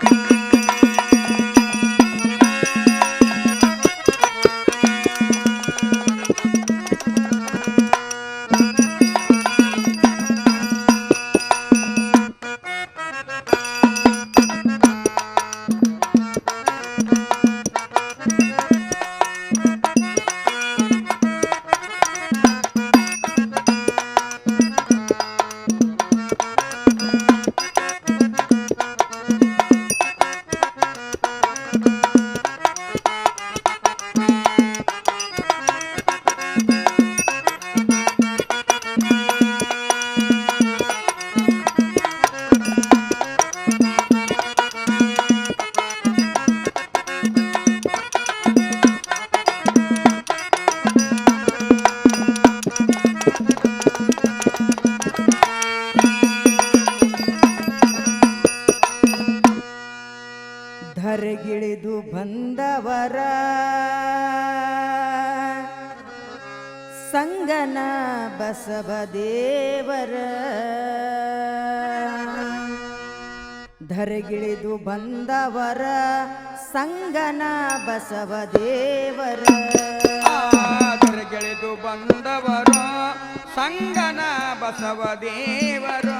ಧರೆಗಿಳಿದು ಬಂದವರ ಸಂಗನ ಬಸವದೇವರ ಧರೆಗಿಳಿದು ಬಂದವರ ಸಂಗನ ಬಸವ ಬಸವದೇವರ ಧರೆಗಿಳಿದು ಬಂದವರ ಸಂಗನ ಬಸವದೇವರು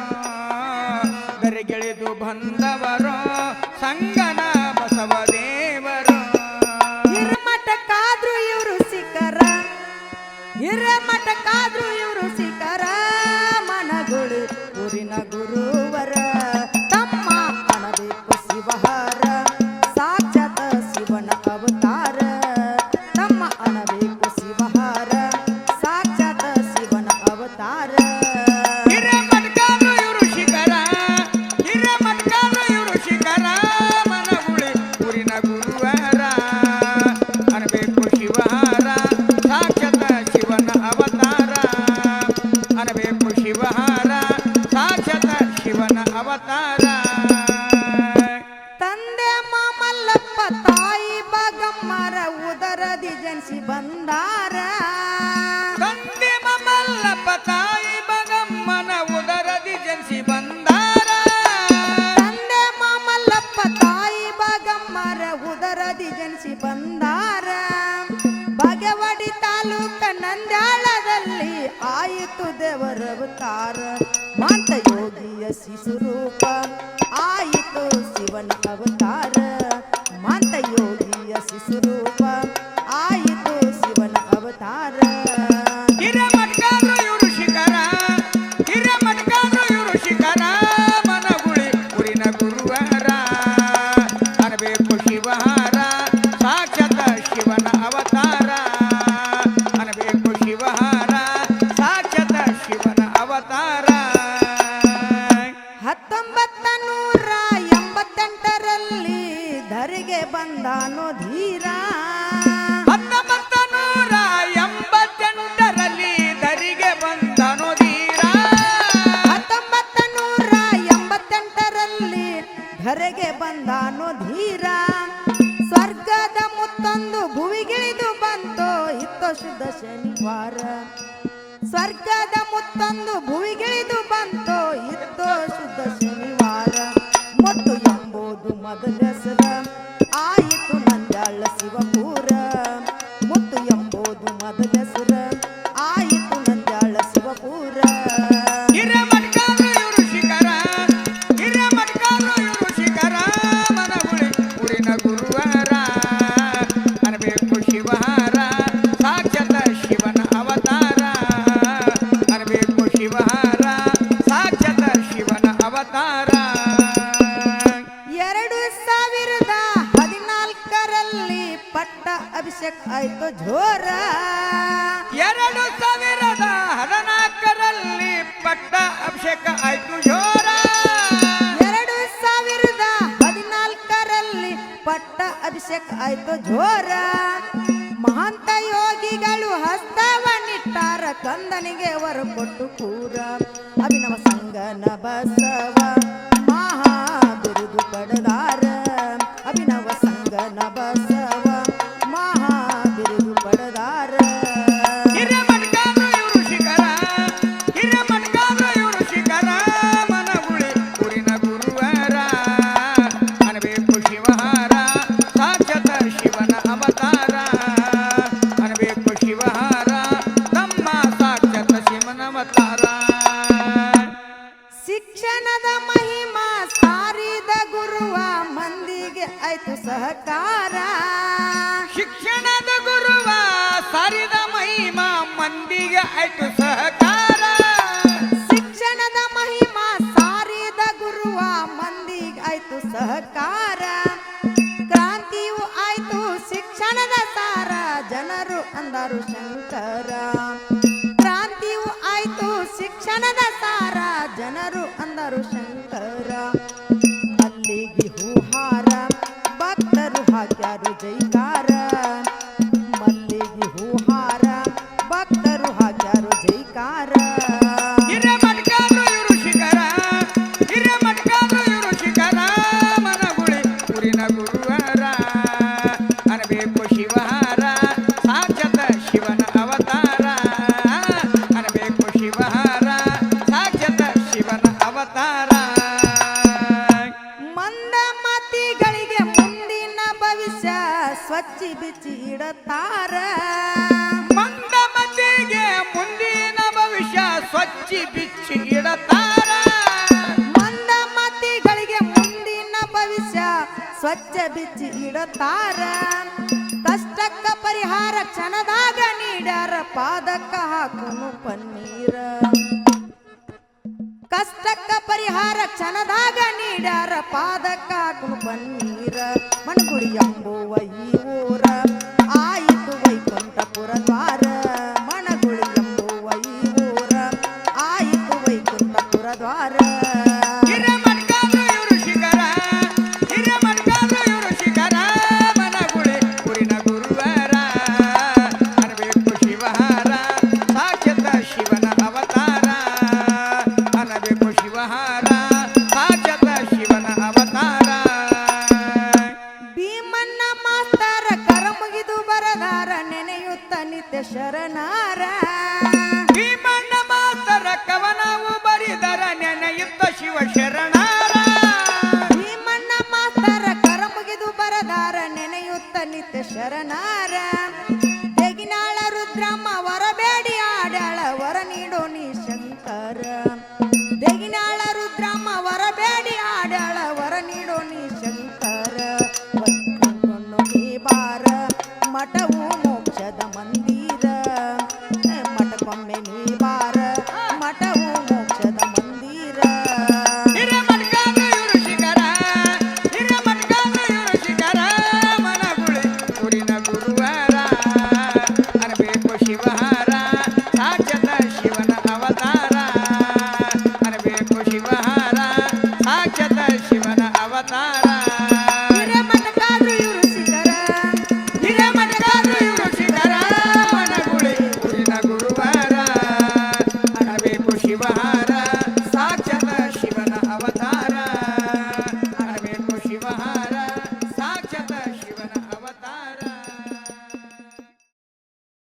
ಧರೆಗಿಳಿದು ಬಂದವರ ಸಂಗನ ಹಿರಮಠಕ್ಕಾದ್ರು ಇವರು ಶಿವನ ಅವತಾರ ಮಾಂತ ಯೋಗಿಯ ಶಿಶುರೂಪ. ಆಯಿತು ಶಿವನ ಅವತಾರ. ಹತ್ತೊಂಬತ್ತ ನೂರ ಎಂಬತ್ತೆಂಟರಲ್ಲಿ ಧರಿಗೆ ಬಂದಾನೋ ಧೀರ. ಹತ್ತೊಂಬತ್ತ ನೂರ ಎಂಬತ್ತೆಂಟರಲ್ಲಿ ಧರಿಗೆ ಬಂದನು ಧೀರ. ಹತ್ತೊಂಬತ್ತ ನೂರ ಎಂಬತ್ತೆಂಟರಲ್ಲಿ ಧರೆಗೆ ಬಂದಾನು ಧೀರ. ಸ್ವರ್ಗದ ಮುತ್ತೊಂದು ಭುವಿಗಿಳಿದು ಬಂತು ಇತ್ತು ಶುದ್ಧ ಶನಿವಾರ. ಸ್ವರ್ಗದ ಮುತ್ತೊಂದು ಭುವಿಗಿಳಿದು ಬಂತು ಇತ್ತು ಶುದ್ಧ ಎಂಬುದು ಮೊದಲ ಪಟ್ಟ ಅಭಿಷೇಕ ಆಯ್ತು ಜೋರ. ಎರಡು ಸಾವಿರದ ಹದಿನಾಲ್ಕರಲ್ಲಿ ಪಟ್ಟ ಅಭಿಷೇಕ ಆಯ್ತು ಜೋರ. ಎರಡು ಸಾವಿರದ ಹದಿನಾಲ್ಕರಲ್ಲಿ ಪಟ್ಟ ಅಭಿಷೇಕ ಆಯ್ತು ಜೋರ. ಮಹಾಂತ ಯೋಗಿಗಳು ಹಸ್ತವನ್ನಿಟ್ಟಾರ ಕಂದನಿಗೆ ವರ ಕೊಟ್ಟು ಕೂರ. ಅಭಿನವ ಸಂಗನ ಬಸವ. ಮಂದಿಗೆ ಆಯ್ತು ಸಹಕಾರ. ಶಿಕ್ಷಣದ ಮಹಿಮಾ ಸಾರಿದ ಗುರುವ ಮಂದಿಗೆ ಆಯ್ತು ಸಹಕಾರ. ಕ್ರಾಂತಿಯು ಆಯ್ತು ಶಿಕ್ಷಣದ ಸಾರ, ಜನರು ಅಂದರು ಶಂಕರ. ಕ್ರಾಂತಿಯು ಆಯ್ತು ಶಿಕ್ಷಣದ ಸಾರ, ಜನರು ಅಂದರು ಶಂಕರ. ಇಡತಾರ ಮಂದ ಮತಿಗೆ ಮುಂದಿನ ಭವಿಷ್ಯ ಸ್ವಚ್ಛಿ ಬಿಚ್ಚಿ ಇಡತಾರ. ಮಂದ ಮತಿಗಳಿಗೆ ಮುಂದಿನ ಭವಿಷ್ಯ ಸ್ವಚ್ಛ ಬಿಚ್ಚಿ ಇಡತಾರ. ಕಷ್ಟಕ್ಕ ಪರಿಹಾರ ಕ್ಷಣದಾಗ ನೀಡ್ಯಾರ ಪಾದಕ್ಕ ಹಾಕುನು ಪನ್ನೀರ. ಕಷ್ಟಕ್ಕ ಪರಿಹಾರ ಕ್ಷಣದಾಗ ನೀಡ್ಯಾರ ಪಾದಕ್ಕ ಹಾಕುನು ಪನ್ನೀರ. ಮಣ್ಗುಡಿ ಎಂಬುವ ಈ ಶರಣಾರ ಭೀಮಣ್ಣ ಮಾತರ ಕವನವು ಬರಿದರ ನೆನೆಯುತ್ತ ಶಿವ ಶರಣಾರ. ಭೀಮಣ್ಣ ಮಾಸ್ತರ ಕರ ಮುಗಿದು ಬರದಾರ ನೆನೆಯುತ್ತ ನಿತ್ಯ ಶರಣಾರ. ತೆಗಿನಾಳ ರುದ್ರಮ್ಮ ವರಬೇಡಿ ಆಡಳ ವರ ನೀಡೋ ನೀ ಶಂಕರ. ತೆಗಿನಾಳ ರುದ್ರಮ್ಮ ವರಬೇಡಿ ಆಡಳ ವರ ನೀಡೋ ನೀ ಶಂಕರ. ಬಾರ ಮಠವು